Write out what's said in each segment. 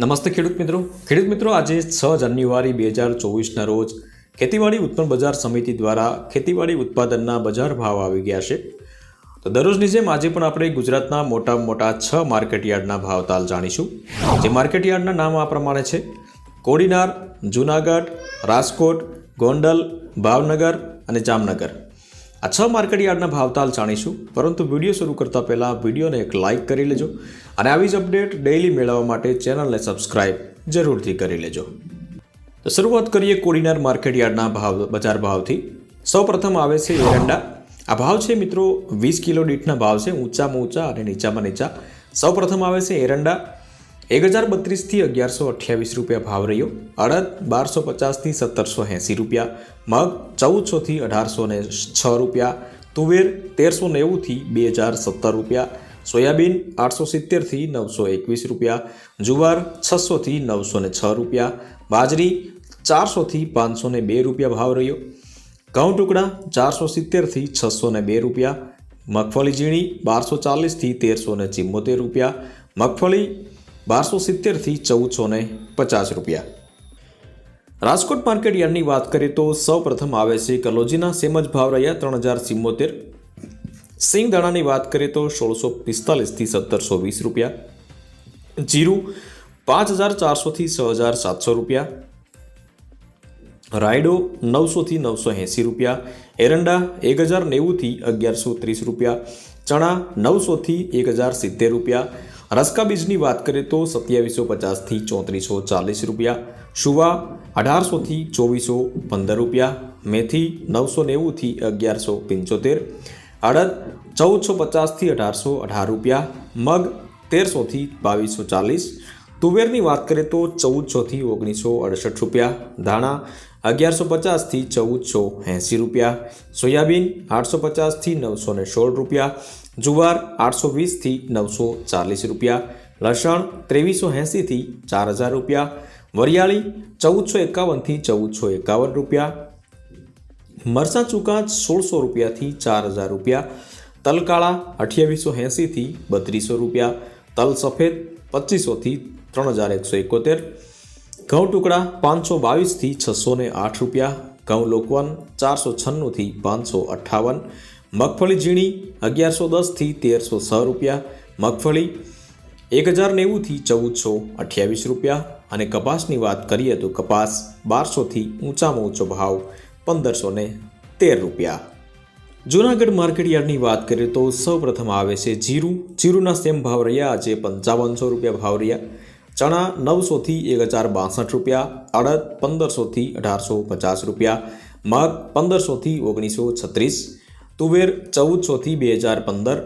નમસ્તે ખેડૂત મિત્રો. ખેડૂત મિત્રો, આજે છ જાન્યુઆરી બે હજાર ચોવીસના રોજ ખેતીવાડી ઉત્પન્ન બજાર સમિતિ દ્વારા ખેતીવાડી ઉત્પાદનના બજાર ભાવ આવી ગયા છે. તો દરરોજની જેમ આજે પણ આપણે ગુજરાતના મોટા મોટા છ માર્કેટયાર્ડના ભાવતાલ જાણીશું. જે માર્કેટયાર્ડના નામ આ પ્રમાણે છે. કોડીનાર, જુનાગઢ, રાજકોટ, ગોંડલ, ભાવનગર અને જામનગર. આ છ માર્કેટયાર્ડના ભાવતાલ જાણીશું. પરંતુ વીડિયો શરૂ કરતાં પહેલાં વિડીયોને એક લાઇક કરી લેજો અને આવી જ અપડેટ ડેઇલી મેળવવા માટે ચેનલને સબસ્ક્રાઇબ જરૂરથી કરી લેજો. તો શરૂઆત કરીએ કોડીનાર માર્કેટયાર્ડના ભાવ, બજાર ભાવથી. સૌપ્રથમ આવે છે એરંડા. આ ભાવ છે મિત્રો વીસ કિલો દીઠના ભાવ છે, ઊંચામાં ઊંચા અને નીચામાં નીચા. સૌપ્રથમ આવે છે એરંડા. એક હજાર બત્રીસથી અગિયારસો અઠ્યાવીસ રૂપિયા ભાવ રહ્યો. અડદ બારસો પચાસથી સત્તરસો એંસી રૂપિયા. મગ ચૌદસોથી અઢારસો ને છ રૂપિયા. તુવેર તેરસો નેવુંથી બે હજાર સત્તર રૂપિયા. સોયાબીન આઠસો સિત્તેરથી નવસો એકવીસ રૂપિયા. જુવાર છસોથી નવસો ને છ રૂપિયા. બાજરી ચારસોથી પાંચસો ને બે રૂપિયા ભાવ રહ્યો. ઘઉં ટુકડા ચારસો સિત્તેરથી છસો ને બે રૂપિયા. મગફળી ઝીણી બારસો ચાલીસથી તેરસો ને ચિમ્મોતેર રૂપિયા. મગફળી બારસો સિત્તેરથી ચૌદસો ને પચાસ રૂપિયા રાજકોટ માર્કેટ યાર્ડની વાત કરીએ તો સૌ પ્રથમ આવે છે કલોજીના સેમ જ ભાવ રહ્યા ત્રણ હજાર સિમ્મોતેર સિંગ દાણાની વાત કરીએ તો સોળસો પિસ્તાલીસથી સત્તરસો વીસ રૂપિયા જીરું પાંચ હજાર ચારસોથી છ હજાર સાતસો રૂપિયા રાયડો નવસોથી નવસો એંસી રૂપિયા એરંડા એક હજાર નેવુંથી અગિયારસો ત્રીસ રૂપિયા ચણા નવસોથી એક હજાર સિત્તેર રૂપિયા રસકા બીજની વાત કરીએ તો સત્યાવીસો પચાસથી ચોત્રીસો ચાલીસ રૂપિયા, શુવા અઢારસોથી ચોવીસો પંદર રૂપિયા, મેથી નવસો નેવુંથી અગિયારસો પંચોતેર, અડદ ચૌદસો પચાસથી અઢારસો અઢાર રૂપિયા, મગ તેરસોથી બાવીસો ચાલીસ, તુવેરની વાત કરીએ તો ચૌદસોથી ઓગણીસો અડસઠ રૂપિયા, ધાણા અગિયારસો પચાસથી ચૌદસો એંસી રૂપિયા, સોયાબીન આઠસો પચાસથી નવસો ને સોળ રૂપિયા જુવાર આઠસો વીસથી નવસો ચાલીસ રૂપિયા, લસણ ત્રેવીસો એંસીથી ચાર હજાર રૂપિયા, વરિયાળી ચૌદસો એકાવનથી ચૌદસો એકાવન રૂપિયા મરસા ચૂકા સોળસો રૂપિયાથી ચાર હજાર રૂપિયા, તલકાળા અઠ્યાવીસો એંસીથી બત્રીસો રૂપિયા, તલ સફેદ પચીસોથી ત્રણ હજાર એકસો એકોતેર, ઘઉં ટુકડા પાંચસો બાવીસથી છસો આઠ રૂપિયા, ઘઉં લોકવન ચારસો છન્નુંથી પાંચસો અઠ્ઠાવન મગફળી ઝીણી અગિયારસો દસથી તેરસો છ રૂપિયા. મગફળી એક હજાર નેવુંથી ચૌદસો અઠ્યાવીસ રૂપિયા. અને કપાસની વાત કરીએ તો કપાસ બારસોથી ઊંચામાં ઊંચો ભાવ પંદરસો ને તેર રૂપિયા. જૂનાગઢ માર્કેટયાર્ડની વાત કરીએ તો સૌપ્રથમ આવે છે જીરું. જીરુંના સેમ ભાવ રહ્યા આજે પંચાવનસો રૂપિયા ભાવ રહ્યા. ચણા નવસોથી એક હજાર બાસઠ રૂપિયા. અડદ પંદરસોથી અઢારસો પચાસ રૂપિયા. મગ પંદરસોથી ઓગણીસો છત્રીસ. તુવેર ચૌદસોથી બે હજાર પંદર,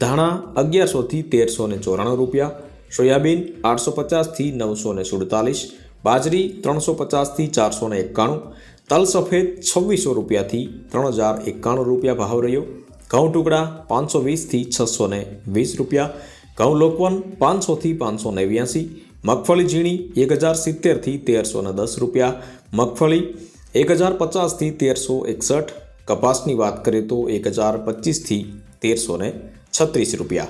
ધાણા અગિયારસોથી તેરસો ને ચોરાણું રૂપિયા, સોયાબીન આઠસો પચાસથી નવસો ને સુડતાલીસ, બાજરી ત્રણસો પચાસથી ચારસો ને એકાણું, તલ સફેદ છવ્વીસો રૂપિયાથી ત્રણ હજાર એકાણું રૂપિયા ભાવ રહ્યો. ઘઉં ટુકડા પાંચસો વીસથી છસો ને વીસ રૂપિયા, ઘઉં લોકવન પાંચસોથી પાંચસો નેવ્યાસી મગફળી ઝીણી એક હજાર સિત્તેરથી તેરસો ને દસ રૂપિયા, મગફળી એક હજાર પચાસથી તેરસો એકસઠ કપાસની વાત કરીએ તો એક હજાર પચીસથી તેરસો ને છત્રીસ રૂપિયા.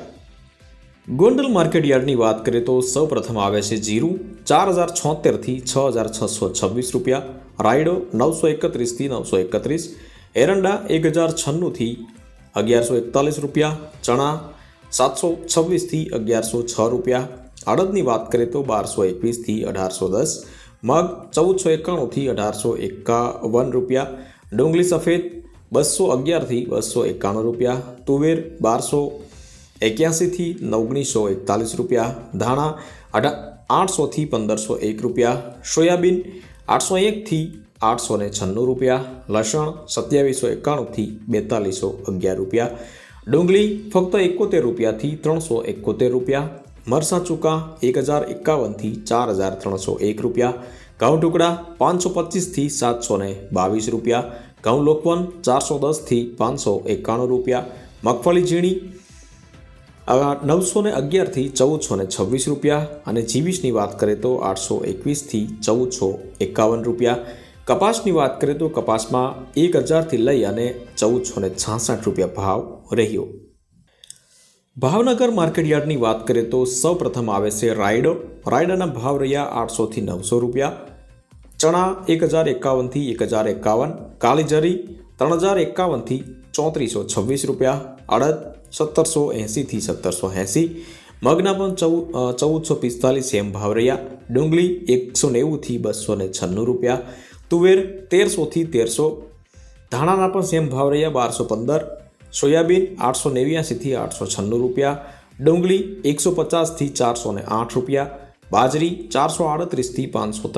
ગોંડલ માર્કેટ યાર્ડની વાત કરીએ તો સૌપ્રથમ આવે છે જીરું, ચાર હજાર છોતેરથી છ હજાર છસો છવ્વીસ રૂપિયા. રાયડો, નવસો એકત્રીસથી નવસો એકત્રીસ. એરંડા, એક હજાર છન્નુંથી અગિયારસો એકતાલીસ રૂપિયા. ચણા, સાતસો છવ્વીસથી અગિયારસો છ રૂપિયા. અડદની વાત કરીએ તો બારસો એકવીસથી અઢારસો દસ. મગ, ચૌદસો એકાણુંથી અઢારસો એકાવન રૂપિયા. ડુંગળી સફેદ બસો અગિયારથી બસો એકાણું રૂપિયા, તુવેર બારસો એક્યાસીથી ઓગણીસો એકતાલીસ રૂપિયા, ધાણા અઢા આઠસોથી પંદરસો એક રૂપિયા, સોયાબીન આઠસો એકથી આઠસો ને છન્નું રૂપિયા, લસણ સત્યાવીસો એકાણુંથી બેતાલીસો અગિયાર રૂપિયા, ડુંગળી ફક્ત એકોતેર રૂપિયાથી ત્રણસો એકોતેર રૂપિયા, મરસા ચૂકા એક હજાર એકાવનથી ચાર હજાર ત્રણસો એક રૂપિયા, ઘઉં ટુકડા પાંચસો પચીસથી સાતસો બાવીસ રૂપિયા ઘઉં લોકવન ચારસો દસથી પાંચસો એકાણું રૂપિયા. મગફળી ઝીણી નવસો ને અગિયારથી ચૌદસો ને છવ્વીસ રૂપિયા અને જીવીસની વાત કરીએ તો આઠસો એકવીસથી ચૌદસો એકાવન રૂપિયા. કપાસની વાત કરીએ તો કપાસમાં એક હજારથી લઈ અને ચૌદસો ને છાસઠ રૂપિયા ભાવ રહ્યો. ભાવનગર માર્કેટ યાર્ડની વાત કરીએ તો સૌપ્રથમ આવે છે રાયડો. રાયડાના ભાવ રહ્યા આઠસોથી નવસો રૂપિયા. ચણા એક હજાર એકાવનથી એક હજાર એકાવન કાળીજરી ત્રણ હજાર એકાવનથી ચોત્રીસો છવ્વીસ રૂપિયા, અડદ સત્તરસો એંસીથી સત્તરસો એંસી મગના પણ ચૌ ચૌદસો પિસ્તાલીસ એમ ભાવ રહ્યા. ડુંગળી એકસો નેવુંથી બસો ને છન્નું રૂપિયા, તુવેર તેરસોથી તેરસો, ધાણાના પણ સેમ ભાવ રહ્યા બારસો પંદર, સોયાબીન આઠસો નેવ્યાસીથી આઠસો છન્નું રૂપિયા, ડુંગળી એકસો પચાસથી ચારસો આઠ રૂપિયા બાજરી ચારસો આડત્રીસથી પાંચસો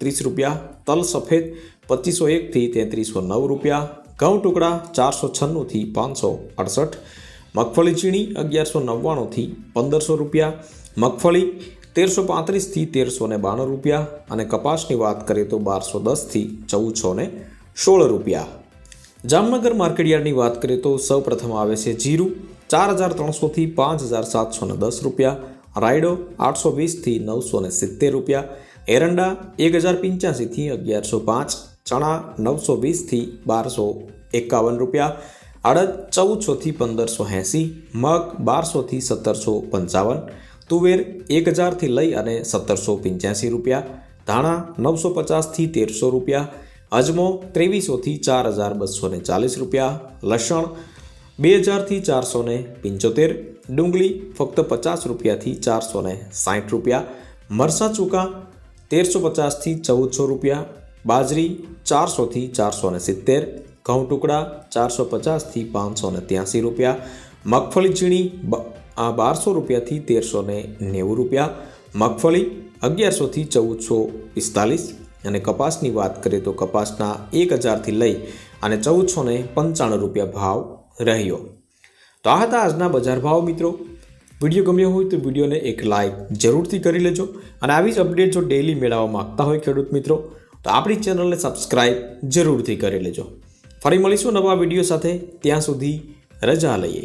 ત્રીસ રૂપિયા, તલ સફેદ પચીસો એકથી તેત્રીસો નવ રૂપિયા, ઘઉં ટુકડા ચારસો છન્નુંથી પાંચસો અડસઠ, મગફળી ચીણી અગિયારસો નવ્વાણુંથી પંદરસો રૂપિયા, મગફળી તેરસો પાંત્રીસથી તેરસો ને બાણું રૂપિયા અને કપાસની વાત કરીએ તો બારસો દસથી ચૌદસો ને સોળ રૂપિયા. જામનગર માર્કેટયાર્ડની વાત કરીએ તો સૌ પ્રથમ આવે છે જીરું ચાર હજાર ત્રણસોથી પાંચ હજાર સાતસો ને દસ રૂપિયા રાયડો આઠસો વીસથી નવસો ને સિત્તેર રૂપિયા, એરંડા એક હજાર પંચ્યાસીથી અગિયારસો પાંચ, ચણા નવસો વીસથી બારસો એકાવન રૂપિયા, અડદ ચૌદસોથી પંદરસો એંસી, મગ બારસોથી સત્તરસો પંચાવન, તુવેર એક હજારથી લઈ અને સત્તરસો પંચ્યાસી રૂપિયા, ધાણા નવસો પચાસથી તેરસો રૂપિયા, અજમો ત્રેવીસોથી ચાર હજાર બસો ચાલીસ રૂપિયા, લસણ બે હજારથી ચારસો પંચોતેર ડુંગળી ફક્ત પચાસ રૂપિયાથી ચારસો ને સાઠ રૂપિયા, મરસા ચૂકા તેરસો પચાસથી ચૌદસો રૂપિયા, બાજરી ચારસોથી ચારસો ને સિત્તેર, ઘઉં ટુકડા ચારસો પચાસથી પાંચસો ને ત્યાંસી રૂપિયા, મગફળી ઝીણી આ બારસો રૂપિયાથી તેરસો ને નેવું રૂપિયા, મગફળી અગિયારસોથી ચૌદસો પિસ્તાલીસ અને કપાસની વાત કરીએ તો કપાસના એક હજારથી લઈ અને ચૌદસો પંચાણું રૂપિયા ભાવ રહ્યો. તો આ હતા આજના બજાર ભાવ મિત્રો. વીડિયો ગમ્યો હોય તો વિડીયોને એક લાઇક જરૂરથી કરી લેજો અને આવી જ અપડેટ જો ડેલી મેળવવા માગતા હોય ખેડૂત મિત્રો, તો આપણી ચેનલને સબસ્ક્રાઈબ જરૂરથી કરી લેજો. ફરી મળીશું નવા વીડિયો સાથે. ત્યાં સુધી રજા લઈએ.